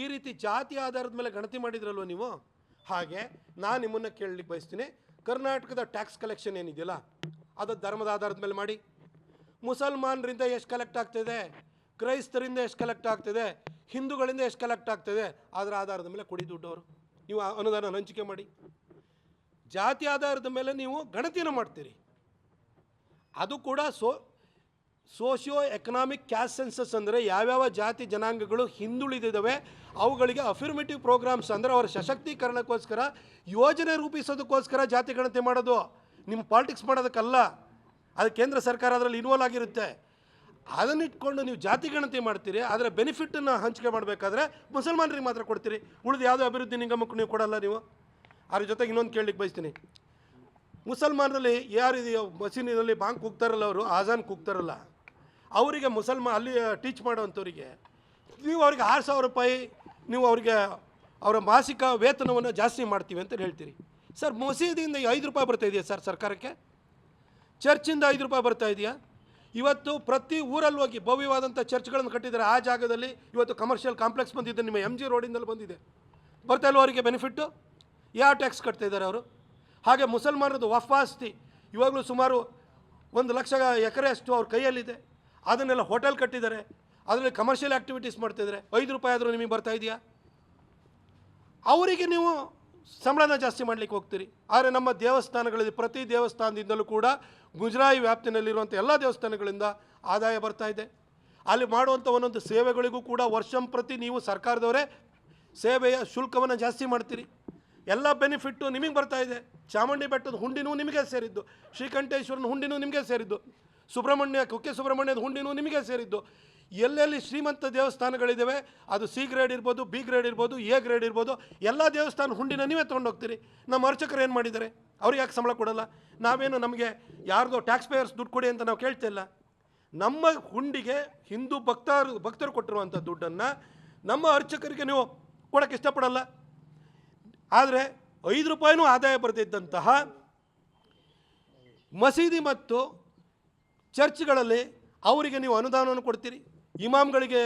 ಈ ರೀತಿ ಜಾತಿ ಆಧಾರದ ಮೇಲೆ ಗಣತಿ ಮಾಡಿದ್ರಲ್ವ ನೀವು? ಹಾಗೆ ನಾನು ನಿಮ್ಮನ್ನು ಕೇಳಲಿಕ್ಕೆ ಬಯಸ್ತೀನಿ. ಕರ್ನಾಟಕದ ಟ್ಯಾಕ್ಸ್ ಕಲೆಕ್ಷನ್ ಏನಿದೆಯಲ್ಲ, ಅದು ಧರ್ಮದ ಆಧಾರದ ಮೇಲೆ ಮಾಡಿ. ಮುಸಲ್ಮಾನರಿಂದ ಎಷ್ಟು ಕಲೆಕ್ಟ್ ಆಗ್ತಿದೆ? ಕ್ರೈಸ್ತರಿಂದ ಎಷ್ಟು ಕಲೆಕ್ಟ್ ಆಗ್ತಿದೆ? ಹಿಂದೂಗಳಿಂದ ಎಷ್ಟು ಕಲೆಕ್ಟ್ ಆಗ್ತಿದೆ? ಅದರ ಆಧಾರದ ಮೇಲೆ ಕೊಡಿ ದುಡ್ಡು ಅವರು ನೀವು ಅನುದಾನ ಹಂಚಿಕೆ ಮಾಡಿ. ಜಾತಿ ಆಧಾರದ ಮೇಲೆ ನೀವು ಗಣತಿನ ಮಾಡ್ತೀರಿ. ಅದು ಕೂಡ so socio economic caste census ಅಂದರೆ ಯಾವ್ಯಾವ ಜಾತಿ ಜನಾಂಗಗಳು ಹಿಂದುಳಿದಿದ್ದಾವೆ, ಅವುಗಳಿಗೆ ಅಫಿರ್ಮೇಟಿವ್ ಪ್ರೋಗ್ರಾಮ್ಸ್ ಅಂದರೆ ಅವರ ಸಶಕ್ತೀಕರಣಕ್ಕೋಸ್ಕರ, ಯೋಜನೆ ರೂಪಿಸೋದಕ್ಕೋಸ್ಕರ ಜಾತಿ ಗಣತಿ ಮಾಡೋದು. ನಿಮ್ಮ ಪಾಲಿಟಿಕ್ಸ್ ಮಾಡೋದಕ್ಕಲ್ಲ. ಅದು ಕೇಂದ್ರ ಸರ್ಕಾರ ಅದರಲ್ಲಿ ಇನ್ವಾಲ್ವ್ ಆಗಿರುತ್ತೆ. ಅದನ್ನಿಟ್ಕೊಂಡು ನೀವು ಜಾತಿ ಗಣತಿ ಮಾಡ್ತೀರಿ ಅದರ ಬೆನಿಫಿಟನ್ನು ಹಂಚಿಕೆ ಮಾಡಬೇಕಾದ್ರೆ ಮುಸಲ್ಮಾನರಿಗೆ ಮಾತ್ರ ಕೊಡ್ತೀರಿ. ಉಳಿದು ಯಾವುದೇ ಅಭಿವೃದ್ಧಿ ನಿಗಮಕ್ಕೂ ನೀವು ಕೊಡಲ್ಲ ನೀವು. ಅದ್ರ ಜೊತೆಗೆ ಇನ್ನೊಂದು ಕೇಳಲಿಕ್ಕೆ ಬಯಸ್ತೀನಿ. ಮುಸಲ್ಮಾನರಲ್ಲಿ ಯಾರು ಇದೆಯೋ ಮಸೀನಿನಲ್ಲಿ ಬಾಂಕ್ ಕೂಗ್ತಾರಲ್ಲ ಅವರು, ಆಜಾನ್ ಕೂಗ್ತಾರಲ್ಲ. ಅವರಿಗೆ ಮುಸಲ್ಮಾ ಅಲ್ಲಿ ಟೀಚ್ ಮಾಡೋವಂಥವ್ರಿಗೆ. ನೀವು ಅವ್ರಿಗೆ ಆರು ಸಾವಿರ ರೂಪಾಯಿ, ನೀವು ಅವರಿಗೆ ಅವರ ಮಾಸಿಕ ವೇತನವನ್ನು ಜಾಸ್ತಿ ಮಾಡ್ತೀವಿ ಅಂತ ಹೇಳ್ತೀರಿ. ಸರ್, ಮಸೀದಿಯಿಂದ ಐದು ರೂಪಾಯಿ ಬರ್ತಾ ಇದೆಯಾ ಸರ್ ಸರ್ಕಾರಕ್ಕೆ? ಚರ್ಚಿಂದ ಐದು ರೂಪಾಯಿ ಬರ್ತಾ ಇದೆಯಾ? ಇವತ್ತು ಪ್ರತಿ ಊರಲ್ಲಿ ಹೋಗಿ ಭವ್ಯವಾದಂಥ ಚರ್ಚ್ಗಳನ್ನು ಕಟ್ಟಿದ್ದಾರೆ. ಆ ಜಾಗದಲ್ಲಿ ಇವತ್ತು ಕಮರ್ಷಿಯಲ್ ಕಾಂಪ್ಲೆಕ್ಸ್ ಬಂದಿದೆ, ನಿಮ್ಮ ಎಂ ಜಿ ರೋಡಿಂದಲೂ ಬಂದಿದೆ. ಬರ್ತಾ ಇಲ್ವ ಅವರಿಗೆ ಬೆನಿಫಿಟ್ಟು ಯಾವ ಟ್ಯಾಕ್ಸ್ ಕಟ್ತಾ ಇದ್ದಾರೆ ಅವರು? ಹಾಗೆ ಮುಸಲ್ಮಾನರದ್ದು ವಫಾಸ್ತಿ, ಇವಾಗಲೂ ಸುಮಾರು ಒಂದು ಲಕ್ಷ ಎಕರೆ ಅಷ್ಟು ಅವ್ರ ಕೈಯಲ್ಲಿದೆ. ಅದನ್ನೆಲ್ಲ ಹೋಟೆಲ್ ಕಟ್ಟಿದ್ದಾರೆ. ಅದರಲ್ಲಿ ಕಮರ್ಷಿಯಲ್ ಆ್ಯಕ್ಟಿವಿಟೀಸ್ ಮಾಡ್ತಿದ್ದಾರೆ. ಐದು ರೂಪಾಯಿ ಆದರೂ ನಿಮಗೆ ಬರ್ತಾ ಇದೆಯಾ? ಅವರಿಗೆ ನೀವು ಸಂಬಳನ ಜಾಸ್ತಿ ಮಾಡಲಿಕ್ಕೆ ಹೋಗ್ತೀರಿ. ಆದರೆ ನಮ್ಮ ದೇವಸ್ಥಾನಗಳಲ್ಲಿ ಪ್ರತಿ ದೇವಸ್ಥಾನದಿಂದಲೂ ಕೂಡ ಗುಜರಾಯಿ ವ್ಯಾಪ್ತಿನಲ್ಲಿರುವಂಥ ಎಲ್ಲ ದೇವಸ್ಥಾನಗಳಿಂದ ಆದಾಯ ಬರ್ತಾ ಇದೆ. ಅಲ್ಲಿ ಮಾಡುವಂಥ ಒಂದೊಂದು ಸೇವೆಗಳಿಗೂ ಕೂಡ ವರ್ಷಂ ಪ್ರತಿ ನೀವು ಸರ್ಕಾರದವರೇ ಸೇವೆಯ ಶುಲ್ಕವನ್ನು ಜಾಸ್ತಿ ಮಾಡ್ತೀರಿ. ಎಲ್ಲ ಬೆನಿಫಿಟ್ಟು ನಿಮಗೆ ಬರ್ತಾ ಇದೆ. ಚಾಮುಂಡಿ ಬೆಟ್ಟದ ಹುಂಡಿನೂ ನಿಮಗೆ ಸೇರಿದ್ದು. ಶ್ರೀಕಂಠೇಶ್ವರನ ಹುಂಡಿನೂ ನಿಮಗೆ ಸೇರಿದ್ದು. ಸುಬ್ರಹ್ಮಣ್ಯ, ಕುಕ್ಕೆ ಸುಬ್ರಹ್ಮಣ್ಯದ ಹುಂಡಿನೂ ನಿಮಗೆ ಸೇರಿದ್ದು. ಎಲ್ಲೆಲ್ಲಿ ಶ್ರೀಮಂತ ದೇವಸ್ಥಾನಗಳಿದ್ದಾವೆ ಅದು ಸಿ ಗ್ರೇಡ್ ಇರ್ಬೋದು, ಬಿ ಗ್ರೇಡ್ ಇರ್ಬೋದು, ಎ ಗ್ರೇಡ್ ಇರ್ಬೋದು, ಎಲ್ಲ ದೇವಸ್ಥಾನ ಹುಂಡಿನ ನೀವೇ ತೊಗೊಂಡೋಗ್ತೀರಿ. ನಮ್ಮ ಅರ್ಚಕರು ಏನು ಮಾಡಿದ್ದಾರೆ? ಅವ್ರಿಗೆ ಯಾಕೆ ಸಂಬಳ ಕೊಡಲ್ಲ? ನಾವೇನು ನಮಗೆ ಯಾರ್ದೋ ಟ್ಯಾಕ್ಸ್ ಪೇಯರ್ಸ್ ದುಡ್ಡು ಕೊಡಿ ಅಂತ ನಾವು ಕೇಳ್ತಿಲ್ಲ ನಮ್ಮ ಹುಂಡಿಗೆ ಹಿಂದೂ ಭಕ್ತರು ಭಕ್ತರು ಕೊಟ್ಟಿರುವಂಥ ದುಡ್ಡನ್ನು ನಮ್ಮ ಅರ್ಚಕರಿಗೆ ನೀವು ಕೊಡೋಕ್ಕೆ ಇಷ್ಟಪಡಲ್ಲ. ಆದರೆ ಐದು ರೂಪಾಯಿನೂ ಆದಾಯ ಬರೆದಿದ್ದಂತಹ ಮಸೀದಿ ಮತ್ತು ಚರ್ಚ್ಗಳಲ್ಲಿ ಅವರಿಗೆ ನೀವು ಅನುದಾನವನ್ನು ಕೊಡ್ತೀರಿ. ಇಮಾಮ್ಗಳಿಗೆ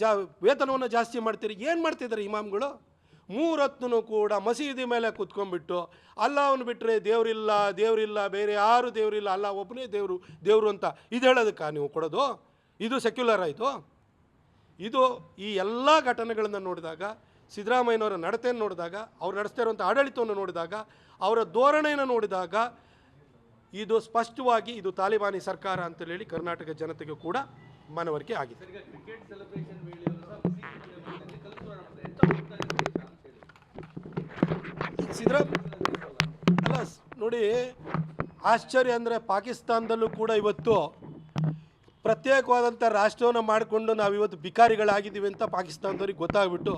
ಜಾ, ವೇತನವನ್ನು ಜಾಸ್ತಿ ಮಾಡ್ತೀರಿ. ಏನು ಮಾಡ್ತಿದ್ದಾರೆ ಇಮಾಮ್ಗಳು? ಮೂರೊತ್ತೂ ಕೂಡ ಮಸೀದಿ ಮೇಲೆ ಕೂತ್ಕೊಂಡ್ಬಿಟ್ಟು ಅವನು ಬಿಟ್ಟರೆ ದೇವರಿಲ್ಲ ದೇವರಿಲ್ಲ, ಬೇರೆ ಯಾರು ದೇವರಿಲ್ಲ ಅಲ್ಲ ಒಬ್ಬನೇ ದೇವರು ದೇವರು ಅಂತ ಇದು ಹೇಳೋದಕ್ಕೆ ನೀವು ಕೊಡೋದು? ಇದು ಸೆಕ್ಯುಲರ್ ಆಯಿತು ಇದು? ಈ ಎಲ್ಲ ಘಟನೆಗಳನ್ನು ನೋಡಿದಾಗ, ಸಿದ್ದರಾಮಯ್ಯನವರ ನಡತೆಯನ್ನು ನೋಡಿದಾಗ, ಅವ್ರು ನಡೆಸ್ತಾ ಇರುವಂಥ ಆಡಳಿತವನ್ನು ನೋಡಿದಾಗ, ಅವರ ಧೋರಣೆಯನ್ನು ನೋಡಿದಾಗ ಇದು ಸ್ಪಷ್ಟವಾಗಿ ಇದು ತಾಲಿಬಾನಿ ಸರ್ಕಾರ ಅಂತ ಹೇಳಿ ಕರ್ನಾಟಕ ಜನತೆಗೆ ಕೂಡ ಮನವರಿಕೆ ಆಗಿದೆ. ಅಲ್ಲ ನೋಡಿ ಆಶ್ಚರ್ಯ ಅಂದರೆ ಪಾಕಿಸ್ತಾನದಲ್ಲೂ ಕೂಡ ಇವತ್ತು ಪ್ರತ್ಯೇಕವಾದಂಥ ರಾಷ್ಟ್ರವನ್ನು ಮಾಡಿಕೊಂಡು ನಾವು ಇವತ್ತು ಬಿಕಾರಿಗಳಾಗಿದ್ದೀವಿ ಅಂತ ಪಾಕಿಸ್ತಾನದವ್ರಿಗೆ ಗೊತ್ತಾಗ್ಬಿಟ್ಟು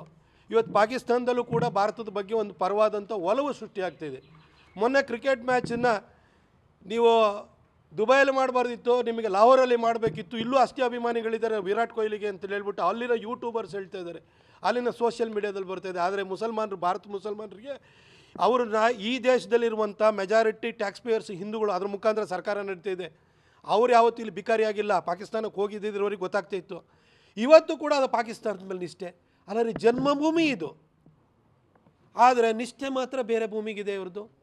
ಇವತ್ತು ಪಾಕಿಸ್ತಾನದಲ್ಲೂ ಕೂಡ ಭಾರತದ ಬಗ್ಗೆ ಒಂದು ಪರವಾದಂಥ ಒಲವು ಸೃಷ್ಟಿಯಾಗ್ತಿದೆ ಮೊನ್ನೆ ಕ್ರಿಕೆಟ್ ಮ್ಯಾಚನ್ನು ನೀವು ದುಬೈಯಲ್ಲಿ ಮಾಡಬಾರ್ದಿತ್ತು, ನಿಮಗೆ ಲಾಹೋರಲ್ಲಿ ಮಾಡಬೇಕಿತ್ತು, ಇಲ್ಲೂ ಅಷ್ಟೇ ಅಭಿಮಾನಿಗಳಿದ್ದಾರೆ ವಿರಾಟ್ ಕೊಹ್ಲಿಗೆ ಅಂತ ಹೇಳ್ಬಿಟ್ಟು ಅಲ್ಲಿನ ಯೂಟ್ಯೂಬರ್ಸ್ ಹೇಳ್ತಾ ಇದ್ದಾರೆ. ಅಲ್ಲಿನ ಸೋಷಿಯಲ್ ಮೀಡಿಯಾದಲ್ಲಿ ಬರ್ತಾ ಇದೆ. ಆದರೆ ಮುಸಲ್ಮಾನರು, ಭಾರತ ಮುಸಲ್ಮಾನರಿಗೆ ಅವ್ರನ್ನ ಈ ದೇಶದಲ್ಲಿರುವಂಥ ಮೆಜಾರಿಟಿ ಟ್ಯಾಕ್ಸ್ ಪೇಯರ್ಸ್ ಹಿಂದೂಗಳು ಅದ್ರ ಮುಖಾಂತರ ಸರ್ಕಾರ ನಡೀತಾ ಇದೆ. ಅವ್ರು ಯಾವತ್ತೂ ಇಲ್ಲಿ ಬಿಕಾರಿಯಾಗಿಲ್ಲ ಪಾಕಿಸ್ತಾನಕ್ಕೆ ಹೋಗಿದ್ದಿರೋರಿಗೆ ಗೊತ್ತಾಗ್ತಾ ಇತ್ತು. ಇವತ್ತು ಕೂಡ ಅದು ಪಾಕಿಸ್ತಾನದ ಮೇಲೆ ನಿಷ್ಠೆ. ಅಲ್ಲರಿ ಜನ್ಮಭೂಮಿ ಇದು. ಆದರೆ ನಿಷ್ಠೆ ಮಾತ್ರ ಬೇರೆ ಭೂಮಿಗಿದೆ ಇವ್ರದ್ದು.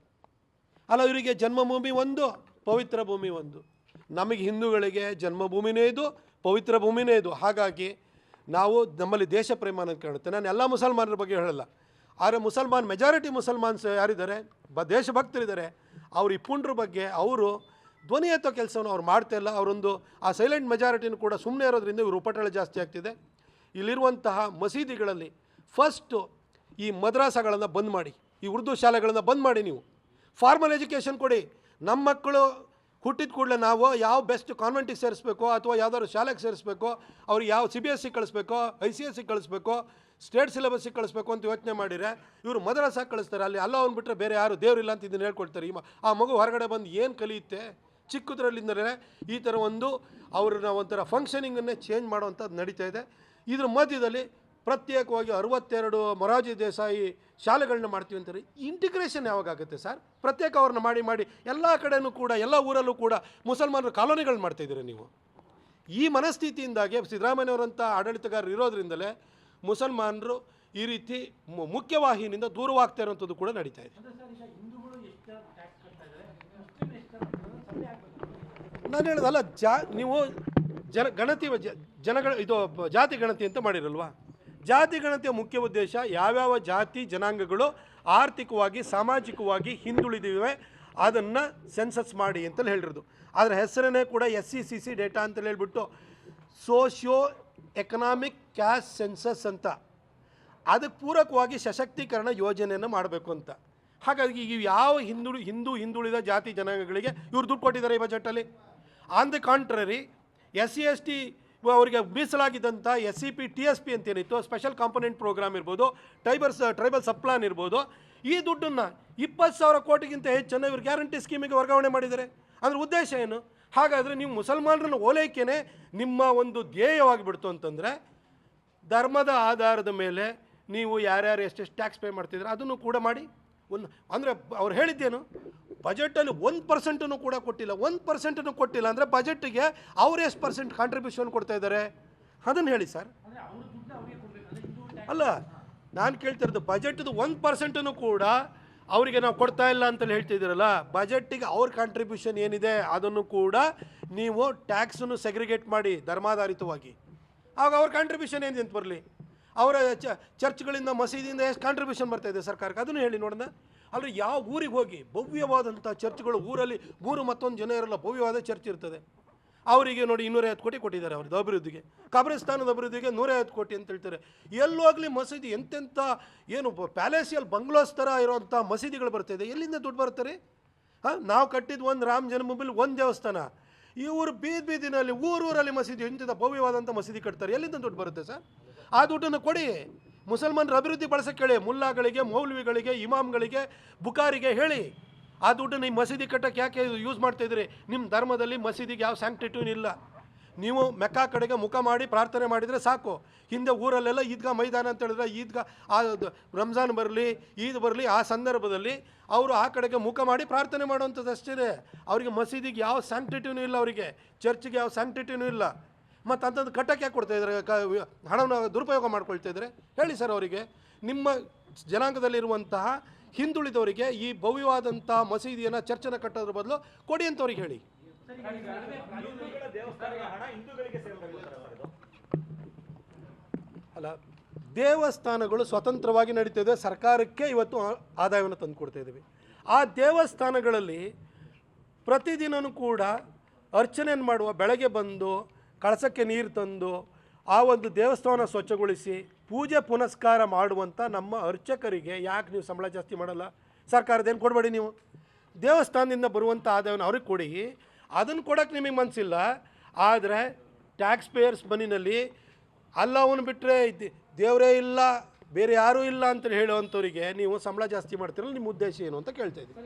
ಅಲ್ಲ ಇವರಿಗೆ ಜನ್ಮಭೂಮಿ ಒಂದು, ಪವಿತ್ರ ಭೂಮಿ ಒಂದು. ನಮಗೆ ಹಿಂದೂಗಳಿಗೆ ಜನ್ಮಭೂಮಿನೇ ಇದು, ಪವಿತ್ರ ಭೂಮಿನೇ ಇದು. ಹಾಗಾಗಿ ನಾವು ನಮ್ಮಲ್ಲಿ ದೇಶ ಪ್ರೇಮ ಅನ್ನೋದು ಕಾಣುತ್ತೆ. ನಾನು ಎಲ್ಲ ಮುಸಲ್ಮಾನರ ಬಗ್ಗೆ ಹೇಳಲ್ಲ. ಆದರೆ ಮುಸಲ್ಮಾನ್ ಮೆಜಾರಿಟಿ ಮುಸಲ್ಮಾನ್ಸ್ ಯಾರಿದ್ದಾರೆ? ಬ, ದೇಶಭಕ್ತರಿದ್ದಾರೆ. ಅವ್ರ ಈ ಪುಂಡ್ರ ಬಗ್ಗೆ ಅವರು ಧ್ವನಿ ಎತ್ತೋ ಕೆಲಸವನ್ನು ಅವ್ರು ಮಾಡ್ತಾ ಇಲ್ಲ. ಅವರೊಂದು ಆ ಸೈಲೆಂಟ್ ಮೆಜಾರಿಟಿನೂ ಕೂಡ ಸುಮ್ಮನೆ ಇರೋದ್ರಿಂದ ಇವರು ಉಪಟಳ ಜಾಸ್ತಿ ಆಗ್ತಿದೆ. ಇಲ್ಲಿರುವಂತಹ ಮಸೀದಿಗಳಲ್ಲಿ ಫಸ್ಟು ಈ ಮದ್ರಾಸಗಳನ್ನು ಬಂದ್ ಮಾಡಿ. ಈ ಉರ್ದು ಶಾಲೆಗಳನ್ನು ಬಂದ್ ಮಾಡಿ ನೀವು. ಫಾರ್ಮಲ್ ಎಜುಕೇಷನ್ ಕೊಡಿ. ನಮ್ಮ ಮಕ್ಕಳು ಹುಟ್ಟಿದ ಕೂಡಲೇ ನಾವು ಯಾವ ಬೆಸ್ಟ್ ಕಾನ್ವೆಂಟಿಗೆ ಸೇರಿಸ್ಬೇಕು ಅಥವಾ ಯಾವ್ದಾದ್ರು ಶಾಲೆಗೆ ಸೇರಿಸ್ಬೇಕು, ಅವ್ರಿಗೆ ಯಾವ ಸಿ ಬಿ ಎಸ್ ಸಿ ಕಳಿಸ್ಬೇಕು ಐ ಸಿ ಎಸ್ ಸಿ ಕಳಿಸ್ಬೇಕು ಸ್ಟೇಟ್ ಸಿಲೆಬಸ್ಸಿಗೆ ಕಳಿಸ್ಬೇಕು ಅಂತ ಯೋಚನೆ ಮಾಡಿದರೆ ಇವರು ಮದ್ರಾಸಾಗಿ ಕಳಿಸ್ತಾರೆ. ಅಲ್ಲಿ ಅಲ್ಲ ಅವ್ನು ಬಿಟ್ಟರೆ ಬೇರೆ ಯಾರು ದೇವರಿಲ್ಲ ಅಂತ ಇದನ್ನು ಹೇಳ್ಕೊಡ್ತಾರೆ. ಈ ಆ ಮಗು ಹೊರಗಡೆ ಬಂದು ಏನು ಕಲಿಯುತ್ತೆ? ಚಿಕ್ಕದ್ರಲ್ಲಿಂದಲೇ ಈ ಥರ ಒಂದು ಅವ್ರನ್ನ ಒಂಥರ ಫಂಕ್ಷನಿಂಗನ್ನೇ ಚೇಂಜ್ ಮಾಡುವಂಥದ್ದು ನಡೀತಾ ಇದೆ. ಇದ್ರ ಮಧ್ಯದಲ್ಲಿ ಪ್ರತ್ಯೇಕವಾಗಿ ಅರವತ್ತೆರಡು ಮೊರಾರ್ಜಿ ದೇಸಾಯಿ ಶಾಲೆಗಳನ್ನ ಮಾಡ್ತೀವಿ ಅಂತಾರೆ. ಇಂಟಿಗ್ರೇಷನ್ ಯಾವಾಗ ಆಗುತ್ತೆ ಸರ್ ಪ್ರತ್ಯೇಕ ಅವ್ರನ್ನ ಮಾಡಿ ಮಾಡಿ ಎಲ್ಲ ಕಡೆನೂ ಕೂಡ ಎಲ್ಲ ಊರಲ್ಲೂ ಕೂಡ ಮುಸಲ್ಮಾನರು ಕಾಲೋನಿಗಳನ್ನ ಮಾಡ್ತಾಯಿದ್ದೀರ ನೀವು. ಈ ಮನಸ್ಥಿತಿಯಿಂದಾಗಿ ಸಿದ್ದರಾಮಯ್ಯನವರಂಥ ಆಡಳಿತಗಾರರು ಇರೋದ್ರಿಂದಲೇ ಮುಸಲ್ಮಾನರು ಈ ರೀತಿ ಮುಖ್ಯವಾಹಿನಿಯಿಂದ ದೂರವಾಗ್ತಾ ಇರೋಂಥದ್ದು ಕೂಡ ನಡೀತಾ ಇದೆ. ನಾನು ಹೇಳೋದಲ್ಲ ಜಾ ನೀವು ಜನ ಗಣತಿ ಜನಗಳ ಇದು ಜಾತಿ ಗಣತಿ ಅಂತ ಮಾಡಿರಲ್ವಾ? ಜಾತಿ ಗಣತಿಯ ಮುಖ್ಯ ಉದ್ದೇಶ ಯಾವ್ಯಾವ ಜಾತಿ ಜನಾಂಗಗಳು ಆರ್ಥಿಕವಾಗಿ, ಸಾಮಾಜಿಕವಾಗಿ ಹಿಂದುಳಿದಿವೆ ಅದನ್ನು ಸೆನ್ಸಸ್ ಮಾಡಿ ಅಂತಲೇ ಹೇಳಿರೋದು. ಅದರ ಹೆಸರನ್ನೇ ಕೂಡ S C C C data ಅಂತಲೇ ಹೇಳ್ಬಿಟ್ಟು ಸೋಷಿಯೋ ಎಕನಾಮಿಕ್ ಕ್ಯಾಶ್ ಸೆನ್ಸಸ್ ಅಂತ. ಅದಕ್ಕೆ ಪೂರಕವಾಗಿ ಸಶಕ್ತೀಕರಣ ಯೋಜನೆಯನ್ನು ಮಾಡಬೇಕು ಅಂತ. ಹಾಗಾಗಿ ಈ ಯಾವ ಹಿಂದುಳಿ, ಹಿಂದೂ ಹಿಂದುಳಿದ ಜಾತಿ ಜನಾಂಗಗಳಿಗೆ ಇವ್ರು ದುಡ್ಡು ಕೊಟ್ಟಿದ್ದಾರೆ ಈ ಬಜೆಟಲ್ಲಿ on the contrary S C S T ಅವರಿಗೆ ಮೀಸಲಾಗಿದ್ದಂಥ S C P T S P ಅಂತೇನಿತ್ತು special component program ಇರ್ಬೋದು ಟೈಬರ್ಸ್ ಟ್ರೈಬಲ್ ಸಪ್ಲಾನ್ ಇರ್ಬೋದು, ಈ ದುಡ್ಡನ್ನು ಇಪ್ಪತ್ತು ಸಾವಿರ ಕೋಟಿಗಿಂತ ಹೆಚ್ಚನ್ನು ಇವ್ರು ಗ್ಯಾರಂಟಿ ಸ್ಕೀಮಿಗೆ ವರ್ಗಾವಣೆ ಮಾಡಿದ್ದಾರೆ. ಅದ್ರ ಉದ್ದೇಶ ಏನು? ಹಾಗಾದರೆ ನೀವು ಮುಸಲ್ಮಾನರನ್ನು ಓಲೈಕೆನೇ ನಿಮ್ಮ ಒಂದು ಧ್ಯೇಯವಾಗಿಬಿಡ್ತು ಅಂತಂದರೆ, ಧರ್ಮದ ಆಧಾರದ ಮೇಲೆ ನೀವು ಯಾರ್ಯಾರು ಎಷ್ಟೆಷ್ಟು ಟ್ಯಾಕ್ಸ್ ಪೇ ಮಾಡ್ತಿದ್ರೆ, ಅದನ್ನು ಕೂಡ ಮಾಡಿ. ಒಂದು ಅಂದರೆ ಅವ್ರು ಹೇಳಿದ್ದೇನು? ಬಜೆಟಲ್ಲಿ ಒಂದು ಪರ್ಸೆಂಟನ್ನು ಕೂಡ ಕೊಟ್ಟಿಲ್ಲ. ಒಂದು ಪರ್ಸೆಂಟನ್ನು ಕೊಟ್ಟಿಲ್ಲ ಅಂದರೆ ಬಜೆಟ್ಗೆ ಅವ್ರು ಎಷ್ಟು ಪರ್ಸೆಂಟ್ ಕಾಂಟ್ರಿಬ್ಯೂಷನ್ ಕೊಡ್ತಾ ಇದ್ದಾರೆ? ಅದನ್ನು ಹೇಳಿ ಸರ್. ಅಲ್ಲ, ನಾನು ಕೇಳ್ತಿರೋದು ಬಜೆಟ್ದು ಒಂದು ಪರ್ಸೆಂಟನ್ನು ಕೂಡ ಅವರಿಗೆ ನಾವು ಕೊಡ್ತಾ ಇಲ್ಲ ಅಂತಲೇ ಹೇಳ್ತಿದ್ದೀರಲ್ಲ, ಬಜೆಟ್ಟಿಗೆ ಅವ್ರ ಕಾಂಟ್ರಿಬ್ಯೂಷನ್ ಏನಿದೆ ಅದನ್ನು ಕೂಡ ನೀವು ಟ್ಯಾಕ್ಸನ್ನು ಸೆಗ್ರಿಗೇಟ್ ಮಾಡಿ ಧರ್ಮಾಧಾರಿತವಾಗಿ. ಆಗ ಅವ್ರ ಕಾಂಟ್ರಿಬ್ಯೂಷನ್ ಏನಿದೆ ಅಂತ ಬರಲಿ. ಅವರ ಚರ್ಚ್ಗಳಿಂದ ಮಸೀದಿಯಿಂದ ಎಷ್ಟು ಕಾಂಟ್ರಿಬ್ಯೂಷನ್ ಬರ್ತಾ ಇದೆ ಸರ್ಕಾರಕ್ಕೆ? ಅದನ್ನು ಹೇಳಿ ನೋಡೋಣ. ಅಂದರೆ ಯಾವ ಊರಿಗೆ ಹೋಗಿ ಭವ್ಯವಾದಂಥ ಚರ್ಚ್ಗಳು ಊರಲ್ಲಿ ಮೂರು ಮತ್ತೊಂದು ಜನ ಇರಲ್ಲ, ಭವ್ಯವಾದ ಚರ್ಚ್ ಇರ್ತದೆ. ಅವರಿಗೆ ನೋಡಿ ಇನ್ನೂರೈವತ್ತು ಕೋಟಿ ಕೊಟ್ಟಿದ್ದಾರೆ ಅವ್ರದ್ದು ಅಭಿವೃದ್ಧಿಗೆ. ಕಬ್ರಿಸ್ತಾನದ ಅಭಿವೃದ್ಧಿಗೆ ನೂರೈವತ್ತು ಕೋಟಿ ಅಂತ ಹೇಳ್ತಾರೆ. ಎಲ್ಲೋಗ್ಲಿ ಮಸೀದಿ ಎಂತೆಂಥ ಏನು ಪ್ಯಾಲೇಸಿಯಲ್ ಬಂಗ್ಲೋಸ್ ಥರ ಇರೋವಂಥ ಮಸೀದಿಗಳು ಬರ್ತಾಯಿದೆ ಎಲ್ಲಿಂದ ದುಡ್ಡು ಬರ್ತಾರೆ ಹಾಂ, ನಾವು ಕಟ್ಟಿದ ಒಂದು ರಾಮ ಜನ್ಮಭೂಮಿಲಿ ಒಂದು ದೇವಸ್ಥಾನ. ಇವರು ಬೀದಿ ಬೀದಿನಲ್ಲಿ, ಊರೂರಲ್ಲಿ ಮಸೀದಿ, ಇಂಥದ್ದು ಭವ್ಯವಾದಂಥ ಮಸೀದಿ ಕಟ್ತಾರೆ. ಎಲ್ಲಿಂದ ದುಡ್ಡು ಬರುತ್ತೆ ಸರ್? ಆ ದುಡ್ಡನ್ನು ಕೊಡಿ. ಮುಸಲ್ಮಾನರ ಅಭಿವೃದ್ಧಿ ಬಳಸಕ್ಕೆ ಮುಲ್ಲಾಗಳಿಗೆ, ಮೌಲ್ವಿಗಳಿಗೆ, ಇಮಾಮ್ಗಳಿಗೆ ಬುಕಾರಿಗೆ ಹೇಳಿ, ಆ ದುಡ್ಡು ಈ ಮಸೀದಿ ಕಟ್ಟಕ್ಕೆ ಯಾಕೆ ಯೂಸ್ ಮಾಡ್ತಾಯಿದ್ರಿ ನಿಮ್ಮ ಧರ್ಮದಲ್ಲಿ ಮಸೀದಿಗೆ ಯಾವ ಸ್ಯಾಂಕ್ಟಿಟ್ಯೂನ್ ಇಲ್ಲ. ನೀವು ಮೆಕ್ಕಾ ಕಡೆಗೆ ಮುಖ ಮಾಡಿ ಪ್ರಾರ್ಥನೆ ಮಾಡಿದರೆ ಸಾಕು. ಹಿಂದೆ ಊರಲ್ಲೆಲ್ಲ ಈದ್ಗಾ ಮೈದಾನ ಅಂತ ಹೇಳಿದ್ರೆ ಈದ್ಗಾ, ಆ ರಂಜಾನ್ ಬರಲಿ, ಈದ್ ಬರಲಿ, ಆ ಸಂದರ್ಭದಲ್ಲಿ ಅವರು ಆ ಕಡೆಗೆ ಮುಖ ಮಾಡಿ ಪ್ರಾರ್ಥನೆ ಮಾಡುವಂಥದ್ದು ಅಷ್ಟಿದೆ ಅವರಿಗೆ ಮಸೀದಿಗೆ ಯಾವ ಸ್ಯಾಂಕ್ಟಿಟ್ಯೂನು ಇಲ್ಲ ಅವರಿಗೆ. ಚರ್ಚ್ಗೆ ಯಾವ ಸ್ಯಾಂಕ್ಟಿಟ್ಯೂನು ಇಲ್ಲ. ಮತ್ತು ಅಂಥದ್ದು ಕಟ್ಟಕ್ಕೆ ಯಾಕೆ ಕೊಡ್ತಾ ಇದ್ದಾರೆ? ಕ ಹಣವನ್ನು ದುರುಪಯೋಗ ಮಾಡ್ಕೊಳ್ತಾ ಇದ್ದಾರೆ? ಹೇಳಿ ಸರ್ ಅವರಿಗೆ, ನಿಮ್ಮ ಜನಾಂಗದಲ್ಲಿರುವಂತಹ ಹಿಂದುಳಿದವರಿಗೆ ಈ ಭವ್ಯವಾದಂಥ ಮಸೀದಿಯನ್ನು ಚರ್ಚನ ಕಟ್ಟೋದ್ರ ಬದಲು ಕೊಡಿ ಅಂತವ್ರಿಗೆ ಹೇಳಿ. ಅಲ್ಲ, ದೇವಸ್ಥಾನಗಳು ಸ್ವತಂತ್ರವಾಗಿ ನಡೀತಿದೆ ಸರ್ಕಾರಕ್ಕೆ ಇವತ್ತು ಆದಾಯವನ್ನು ತಂದು ಕೊಡ್ತಾ ಇದ್ದೀವಿ. ಆ ದೇವಸ್ಥಾನಗಳಲ್ಲಿ ಪ್ರತಿದಿನವೂ ಕೂಡ ಅರ್ಚನೆಯನ್ನು ಮಾಡುವ ಬೆಳಗ್ಗೆ ಬಂದು ಕಳಸಕ್ಕೆ ನೀರು ತಂದು ಆ ಒಂದು ದೇವಸ್ಥಾನ ಸ್ವಚ್ಛಗೊಳಿಸಿ ಪೂಜೆ ಪುನಸ್ಕಾರ ಮಾಡುವಂಥ ನಮ್ಮ ಅರ್ಚಕರಿಗೆ ಯಾಕೆ ನೀವು ಸಂಬಳ ಜಾಸ್ತಿ ಮಾಡಲ್ಲ? ಸರ್ಕಾರದೇನು ಕೊಡಬೇಡಿ ನೀವು? ದೇವಸ್ಥಾನದಿಂದ ಬರುವಂಥ ಆದಾಯವನ್ನು ಅವ್ರಿಗೆ ಕೊಡಿ. ಅದನ್ನು ಕೊಡೋಕ್ಕೆ ನಿಮಗೆ ಮನಸ್ಸಿಲ್ಲ ಆದರೆ ಟ್ಯಾಕ್ಸ್ ಪೇಯರ್ಸ್ ಮನಿನಲ್ಲಿ ಅಲ್ಲವನು ಬಿಟ್ಟರೆ ದೇವರೇ ಇಲ್ಲ, ಬೇರೆ ಯಾರೂ ಇಲ್ಲ ಅಂತ ಹೇಳುವಂಥವರಿಗೆ ನೀವು ಸಂಬಳ ಜಾಸ್ತಿ ಮಾಡ್ತೀರಲ್ಲ, ನಿಮ್ಮ ಉದ್ದೇಶ ಏನು ಅಂತ ಕೇಳ್ತಾ ಇದ್ದೀನಿ.